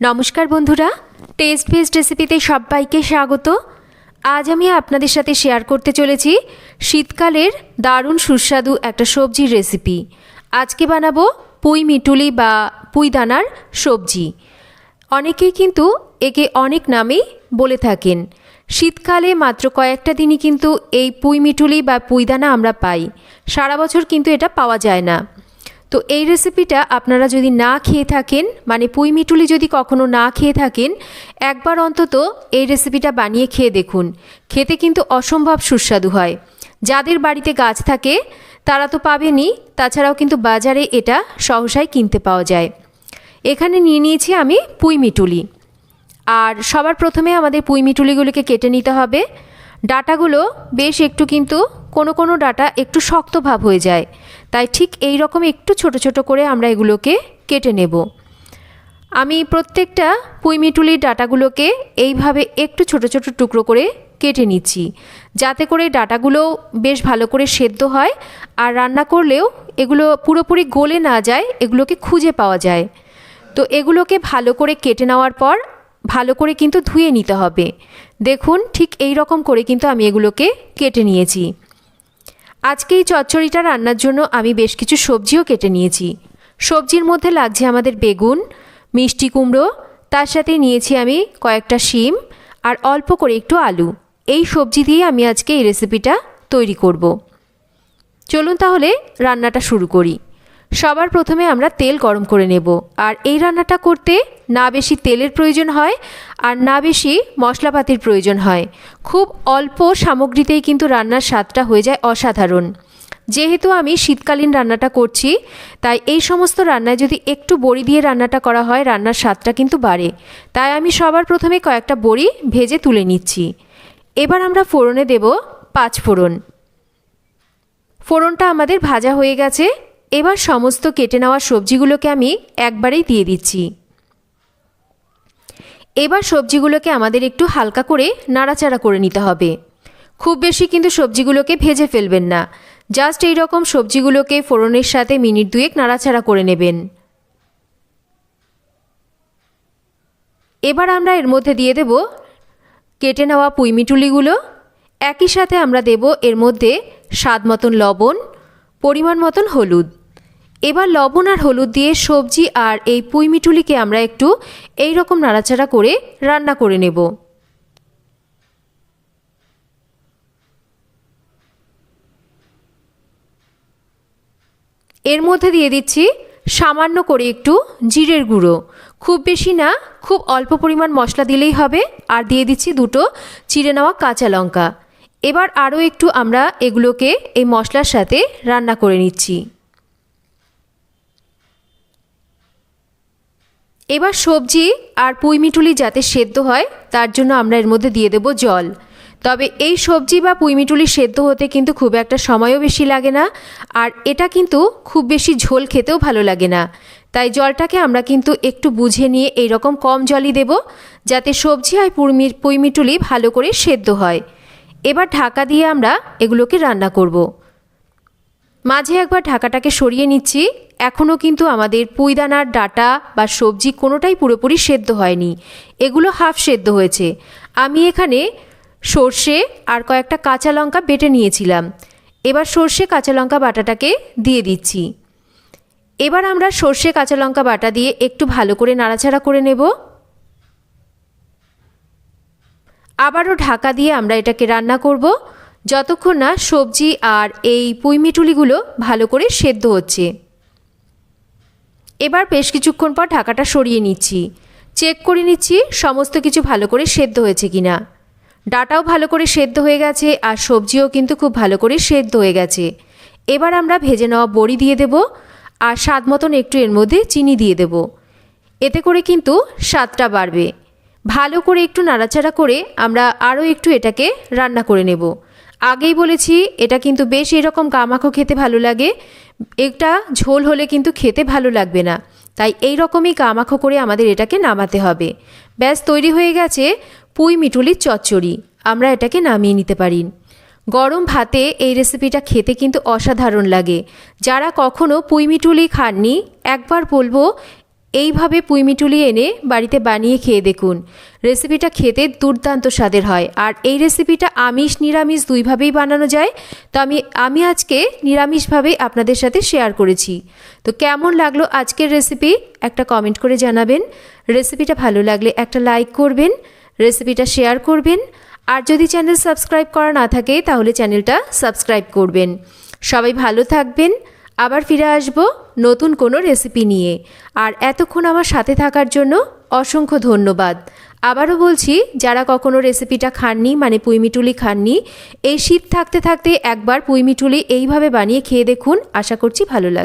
নমস্কার বন্ধুরা test best রেসিপিতে সবাইকে স্বাগত। আজ আমি আপনাদের সাথে শেয়ার করতে চলেছি শীতকালের দারুণ সুস্বাদু একটা সবজির রেসিপি আজকে বানাবো পুঁই মিটুলি বা পুঁই দানার সবজি। অনেকেই কিন্তু একে অনেক নামেই বলে থাকেন। শীতকালে মাত্র কয়েকটা দিনই কিন্তু এই পুঁই মিটুলি বা পুঁইদানা আমরা পাই। সারা বছর কিন্তু এটা পাওয়া যায় না। তো এই রেসিপিটা আপনারা যদি না খেয়ে থাকেন মানে পুঁই মিটুলি যদি কখনো না খেয়ে থাকেন, একবার অন্তত এই রেসিপিটা বানিয়ে খেয়ে দেখুন। খেতে কিন্তু অসম্ভব সুস্বাদু হয়। যাদের বাড়িতে গাছ থাকে, তারা তো পাবেনই, তাছাড়াও কিন্তু বাজারে এটা সহসায় কিনতে পাওয়া যায়। এখানে নিয়ে নিয়েছি আমি পুঁই মিটুলি। আর সবার প্রথমে আমাদের পুঁই মিটুলিগুলিকে কেটে নিতে হবে। ডাটাগুলো বেশ একটু কিন্তু কোনো কোনো ডাটা একটু শক্ত ভাব হয়ে যায়। তাই ঠিক এই রকম একটু ছোট ছোট করে আমরা এগুলোকে কেটে নেব। আমি প্রত্যেকটা পুঁই মিটুলির ডাটাগুলোকে এইভাবে একটু ছোট ছোট টুকরো করে কেটে নিচ্ছি, যাতে করে ডাটাগুলো বেশ ভালো করে সেদ্ধ হয় আর রান্না করলেও এগুলো পুরোপুরি গলে না যায়, এগুলোকে খুঁজে পাওয়া যায়। তো এগুলোকে ভালো করে কেটে নেওয়ার পর ভালো করে কিন্তু ধুয়ে নিতে হবে। দেখুন ঠিক এই রকম করে কিন্তু আমি এগুলোকে কেটে নিয়েছি। আজকে এই চচ্চড়িটা রান্নার জন্য আমি বেশ কিছু সবজিও কেটে নিয়েছি। সবজির মধ্যে লাগছে আমাদের বেগুন, মিষ্টি কুমড়ো, তার সাথে নিয়েছি আমি কয়েকটা শিম আর অল্প করে একটু আলু। এই সবজি দিয়ে আমি আজকে এই রেসিপিটা তৈরি করব। চলুন তাহলে রান্নাটা শুরু করি। সবার প্রথমে আমরা তেল গরম করে নেব। আর এই রান্নাটা করতে না বেশি তেলের প্রয়োজন হয় আর না বেশি মশলাপাতির প্রয়োজন হয়। খুব অল্প সামগ্রীতেই কিন্তু রান্নার স্বাদটা হয়ে যায় অসাধারণ। যেহেতু আমি শীতকালীন রান্নাটা করছি, তাই এই সমস্ত রান্নায় যদি একটু বড়ি দিয়ে রান্নাটা করা হয়, রান্নার স্বাদটা কিন্তু বাড়ে। তাই আমি সবার প্রথমে কয়েকটা বড়ি ভেজে তুলে নিচ্ছি। এবার আমরা ফোড়নে দেব পাঁচ ফোড়ন। ফোড়নটা আমাদের ভাজা হয়ে গেছে। এবার সমস্ত কেটে নেওয়া সবজিগুলোকে আমি একবারেই দিয়ে দিচ্ছি। এবার সবজিগুলোকে আমাদের একটু হালকা করে নাড়াচাড়া করে নিতে হবে। খুব বেশি কিন্তু সবজিগুলোকে ভেজে ফেলবেন না। জাস্ট এই রকম সবজিগুলোকে ফোড়নের সাথে মিনিট দুয়েক নাড়াচাড়া করে নেবেন। এবার আমরা এর মধ্যে দিয়ে দেব কেটে নেওয়া পুঁইমিটুলিগুলো। একই সাথে আমরা দেব এর মধ্যে স্বাদ মতন লবণ পরিমাণ মতন হলুদ। এবার লবণ আর হলুদ দিয়ে সবজি আর এই পুঁইমিটুলিকে আমরা একটু এই রকম নাড়াচাড়া করে রান্না করে নেব। এর মধ্যে দিয়ে দিচ্ছি সামান্য করে একটু জিরের গুঁড়ো। খুব বেশি না, খুব অল্প পরিমাণ মশলা দিলেই হবে। আর দিয়ে দিচ্ছি দুটো চিড়ে নেওয়া কাঁচা লঙ্কা। এবার আরও একটু আমরা এগুলোকে এই মশলার সাথে রান্না করে নিচ্ছি। এবার সবজি আর পুঁইমিটুলি যাতে সেদ্ধ হয়, তার জন্য আমরা এর মধ্যে দিয়ে দেব জল। তবে এই সবজি বা পুঁইমিটুলি সেদ্ধ হতে কিন্তু খুব একটা সময়ও বেশি লাগে না, আর এটা কিন্তু খুব বেশি ঝোল খেতেও ভালো লাগে না। তাই জলটাকে আমরা কিন্তু একটু বুঝে নিয়ে এই রকম কম জলই দেব, যাতে সবজি আর পুঁইমি পুঁইমিটুলি ভালো করে সেদ্ধ হয়। এবার ঢাকা দিয়ে আমরা এগুলোকে রান্না করব। মাঝে একবার ঢাকাটাকে সরিয়ে নিচ্ছি। এখনও কিন্তু আমাদের পুঁইদানার ডাটা বা সবজি কোনোটাই পুরোপুরি সেদ্ধ হয়নি। এগুলো হাফ সেদ্ধ হয়েছে। আমি এখানে সর্ষে আর কয়েকটা কাঁচা লঙ্কা বেটে নিয়েছিলাম। এবার সর্ষে কাঁচা লঙ্কা বাটাটাকে দিয়ে দিচ্ছি। এবার আমরা সর্ষে কাঁচা লঙ্কা বাটা দিয়ে একটু ভালো করে নাড়াচাড়া করে নেব। আবারও ঢাকা দিয়ে আমরা এটাকে রান্না করব। যতক্ষণ না সবজি আর এই পুঁইমিটুলিগুলো ভালো করে সেদ্ধ হচ্ছে। এবার বেশ কিছুক্ষণ পর ঢাকাটা সরিয়ে নিচ্ছি। চেক করে নিচ্ছি সমস্ত কিছু ভালো করে সেদ্ধ হয়েছে কি না ডাটাও ভালো করে সেদ্ধ হয়ে গেছে আর সবজিও কিন্তু খুব ভালো করে সেদ্ধ হয়ে গেছে। এবার আমরা ভেজে নেওয়া বড়ি দিয়ে দেব আর স্বাদ মতন একটু এর মধ্যে চিনি দিয়ে দেব। এতে করে কিন্তু স্বাদটা বাড়বে। ভালো করে একটু নাড়াচাড়া করে আমরা আরও একটু এটাকে রান্না করে নেব। আগেই বলেছি, এটা কিন্তু বেশ এরকম গামাখো খেতে ভালো লাগে। এটা ঝোল হলে কিন্তু খেতে ভালো লাগবে না। তাই এই রকমই গামাখো করে আমাদের এটাকে নামাতে হবে। ব্যাস, তৈরি হয়ে গেছে পুঁই মিটুলির চচ্চড়ি। আমরা এটাকে নামিয়ে নিতে পারি। গরম ভাতে এই রেসিপিটা খেতে কিন্তু অসাধারণ লাগে। যারা কখনও পুঁই মিটুলি খাননি, একবার বলব এইভাবে পুঁইমিটুলি এনে বাড়িতে বানিয়ে খেয়ে দেখুন। রেসিপিটা খেতে দুর্দান্ত স্বাদের হয়। আর এই রেসিপিটা আমিষ নিরামিষ দুইভাবেই বানানো যায়। তো আমি আমি আজকে নিরামিষভাবেই আপনাদের সাথে শেয়ার করেছি। তো কেমন লাগল আজকের রেসিপি? একটা কমেন্ট করে জানাবেন। রেসিপিটা ভালো লাগলে একটা লাইক করবেন। রেসিপিটা শেয়ার করবেন। আর যদি চ্যানেল সাবস্ক্রাইব করা না থাকে, তাহলে চ্যানেলটা সাবস্ক্রাইব করবেন। সবাই ভালো থাকবেন। আবার ফিরে আসব নতুন কোনো রেসিপি নিয়ে। আর এতক্ষণ আমার সাথে থাকার জন্য অসংখ্য ধন্যবাদ। আবারও বলছি, যারা কখনো রেসিপিটা খাননি মানে পুঁইমিটুলি খাননি, এই শীত থাকতে থাকতে একবার পুঁইমিটুলি এইভাবে বানিয়ে খেয়ে দেখুন। আশা করছি ভালো লাগবে।